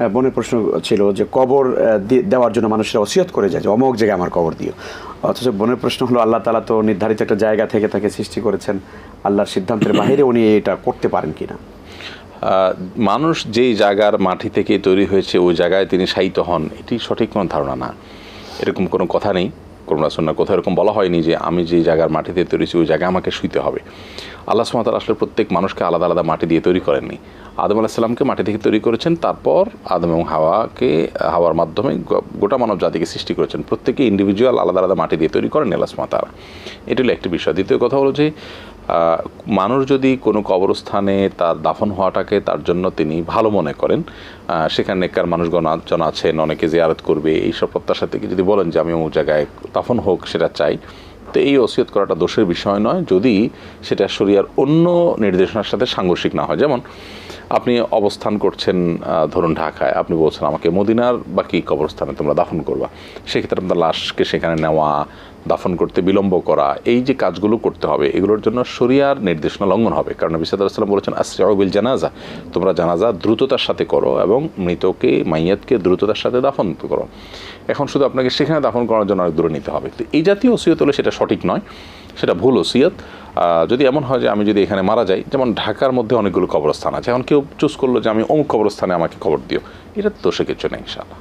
হ্যাঁ, বোনের প্রশ্ন ছিল যে কবর দেওয়ার জন্য মানুষরা ওসিয়ত করে যায় যে অমুক জায়গায় আমার কবর দিও। অথচ বোনের প্রশ্ন হলো আল্লাহ তালা তো নির্ধারিত একটা জায়গা থেকে তাকে সৃষ্টি করেছেন। আল্লাহর সিদ্ধান্তের বাইরে উনি এটা করতে পারেন কিনা? মানুষ যেই জায়গার মাটি থেকে তৈরি হয়েছে ওই জায়গায় তিনি শায়িত হন এটি সঠিক কোনো ধারণা না। এরকম কোনো কথা নেই করোনা সন্না কোথাও এরকম বলা হয়নি যে আমি যে জায়গার মাটিতে তৈরি হয়েছি ওই জায়গায় আমাকে শুইতে হবে। আল্লাহ সুমাতার আসলে প্রত্যেক মানুষকে আলাদা আলাদা মাটি দিয়ে তৈরি করেননি। আদম আলাহিসাল্লামকে মাটি থেকে তৈরি করেছেন, তারপর আদম এবং হাওয়াকে, হাওয়ার মাধ্যমে গোটা মানব জাতিকে সৃষ্টি করেছেন। প্রত্যেকে ইন্ডিভিজুয়াল আলাদা আলাদা মাটি দিয়ে তৈরি করেন আল্লাহ সুমাতারা এটি হলো একটি বিষয়। দ্বিতীয় কথা হলো যে মানুষ যদি কোনো কবরস্থানে তার দাফন হওয়াটাকে তার জন্য তিনি ভালো মনে করেন সেখানে নেককার মানুষগণ জন আছেন, অনেকে জিয়ারত করবে, এইসব প্রত্যাশা থেকে যদি বলেন যে, আমি অমুক জায়গায় দাফন হোক, সেটা চাই, তো এই ওসিয়ত করাটা দোষের বিষয় নয়। যদি সেটা শরিয়ার অন্য নির্দেশনার সাথে সাংঘর্ষিক না হয়, যেমন আপনি অবস্থান করছেন ধরুন ঢাকায়। আপনি বলছেন আমাকে মদিনার বাকি কবরস্থানে তোমরা দাফন করবা। সেক্ষেত্রে আপনার লাশকে সেখানে নেওয়া, দাফন করতে বিলম্ব করা, এই যে কাজগুলো করতে হবে, এগুলোর জন্য শরিয়ার নির্দেশনা লঙ্ঘন হবে। কারণ সাল্লাম বলেছেন আসরাউবিল জানাজা। তোমরা জানাজা দ্রুততার সাথে করো এবং মৃতকে, মাইয়াতকে দ্রুততার সাথে দাফন করো। এখন শুধু আপনাকে সেখানে দাফন করার জন্য অনেক দূরে নিতে হবে। তো এই জাতীয় ওসিয়ত হলে সেটা সঠিক নয়, সেটা ভুল ওসিয়ত। যদি এমন হয় যে আমি যদি এখানে মারা যাই যেমন ঢাকার মধ্যে অনেকগুলো কবরস্থান আছে এখন কেউ চুজ করল যে আমি অমুক কবরস্থানে আমাকে খবর দিও এটা তো সে কিছু নেই ইনশাআল্লাহ।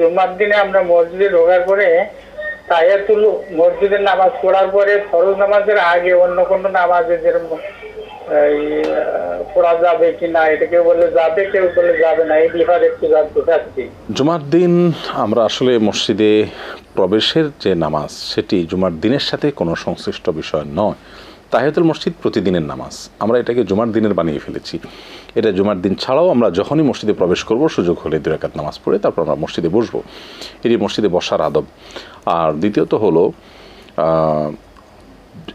জুম্মার দিনে আমরা মসজিদে ঢোকার পরে তায়াতুল মসজিদের নামাজ পড়ার পরে ফরজ নামাজের আগে অন্য কোনো নামাজে যেরকম পড়া যাবে কি না এটা কেউ বলে যাবে কেউ বলে যাবে না এই বিভাগ একটু জানতে জুমার দিন আমরা আসলে মসজিদে প্রবেশের যে নামাজ সেটি জুমার দিনের সাথে কোনো সংশ্লিষ্ট বিষয় নয়। তাহিয়াতুল মসজিদ প্রতিদিনের নামাজ। আমরা এটাকে জুমার দিনের বানিয়ে ফেলেছি। এটা জুমার দিন ছাড়াও আমরা যখনই মসজিদে প্রবেশ করব, সুযোগ হলে দু একাত নামাজ পড়ে তারপর আমরা মসজিদে বসবো। এটি মসজিদে বসার আদব। আর দ্বিতীয়ত হলো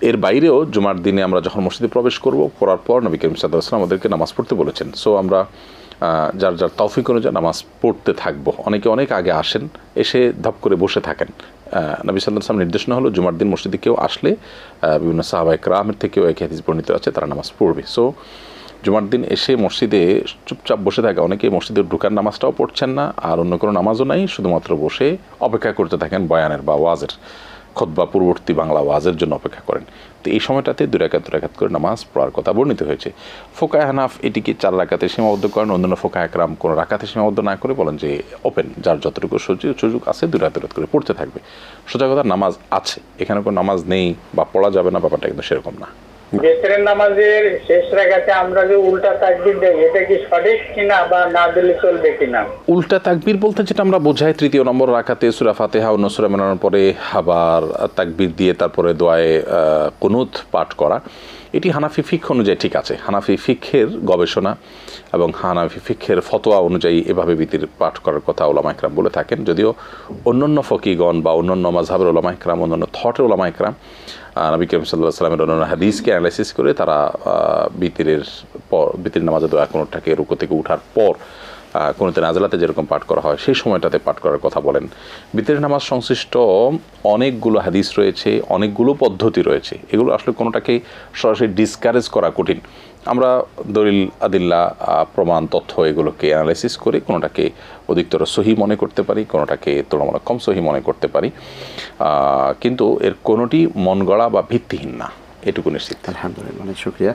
এর বাইরেও জুমার দিনে আমরা যখন মসজিদে প্রবেশ করব করার পর নবী করিম সাল্লাম আমাদেরকে নামাজ পড়তে বলেছেন। সো আমরা যার যার তৌফিক অনুযায়ী নামাজ পড়তে থাকব। অনেকে অনেক আগে আসেন, এসে ধপ করে বসে থাকেন। নবী সাল্লাম নির্দেশনা হলো জুমার দিন মসজিদে কেউ আসলে বিভিন্ন সাহাবাই রামের থেকেও এক হাদিস বর্ণিত আছে, তারা নামাজ পড়বে। সো জুমার দিন এসে মসজিদে চুপচাপ বসে থাকে। অনেকে মসজিদে ঢুকার নামাজটাও পড়ছেন না, আর অন্য কোনো নামাজও নাই, শুধুমাত্র বসে অপেক্ষা করতে থাকেন বয়ানের বা ওয়াজের। খোদবা পূর্ববর্তী বাংলা ওয়াজের জন্য অপেক্ষা করেন। তো এই সময়টাতে দু রাকাত দু রাকাত করে নামাজ পড়ার কথা বর্ণিত হয়েছে। ফোকা হানাফ এটিকে চার রাকাতে সীমাবদ্ধ করেন, অন্যান্য ফোকা একরাম কোনো রাকাতে সীমাবদ্ধ না করে বলেন যে ওপেন যার যতটুকু সুযোগ সুযোগ আছে দু রাত রাত করে পড়তে থাকবে। সোজা কথা, নামাজ আছে। এখানে কোনো নামাজ নেই বা পড়া যাবে না, ব্যাপারটা কিন্তু সেরকম না। বেতরের নামাজের শেষ রাখাতে আমরা যে উল্টা তাকবির দেয় এটা কি সঠিক কিনা বা না দিলে চলবে কিনা? উল্টা তাকবির বলতে যেটা আমরা বোঝাই, তৃতীয় নম্বর রাখাতে সুরা ফাতেহা ও নসুরা মেলানোর পরে আবার তাকবির দিয়ে তারপরে দোয়ায় কুনুত পাঠ করা। এটি হানাফি ফিক অনুযায়ী ঠিক আছে। হানাফি ফিক্ষের গবেষণা এবং হানাফি ফিক্ষের ফতোয়া অনুযায়ী এভাবে বিতির পাঠ করার কথা ওলামা ইকরাম বলে থাকেন। যদিও অন্যান্য ফকিগণ বা অন্যান্য মাঝহাবের ওলামা ইকরাম অন্যান্য থটের ওলামা ইকরাম নবী করিম সাল্লাহ সাল্লামের অন্যান্য হাদিসকে অ্যানালাইসিস করে তারা বিতিরের পর বিতির নামাজে দোয়া কোনোটাকে রুকো থেকে উঠার পর কোনোতে নাজলাতে যেরকম পাঠ করা হয়, সেই সময়টাতে পাঠ করার কথা বলেন। বিতির নামাজ সংশ্লিষ্ট অনেকগুলো হাদিস রয়েছে, অনেকগুলো পদ্ধতি রয়েছে। এগুলো আসলে কোনোটাকে সরাসরি ডিসকারেজ করা কঠিন। আমরা দলিল, আদিল্লা প্রমাণ, তথ্য এগুলোকে অ্যানালাইসিস করে কোনোটাকে অধিকতর সহি মনে করতে পারি, কোনোটাকে তুলনামূলক কম সহি মনে করতে পারি। কিন্তু এর কোনোটি মন গড়া বা ভিত্তিহীন না। এটুকু নিশ্চিত। আলহামদুলিল্লাহ, অনেক শুক্রিয়া।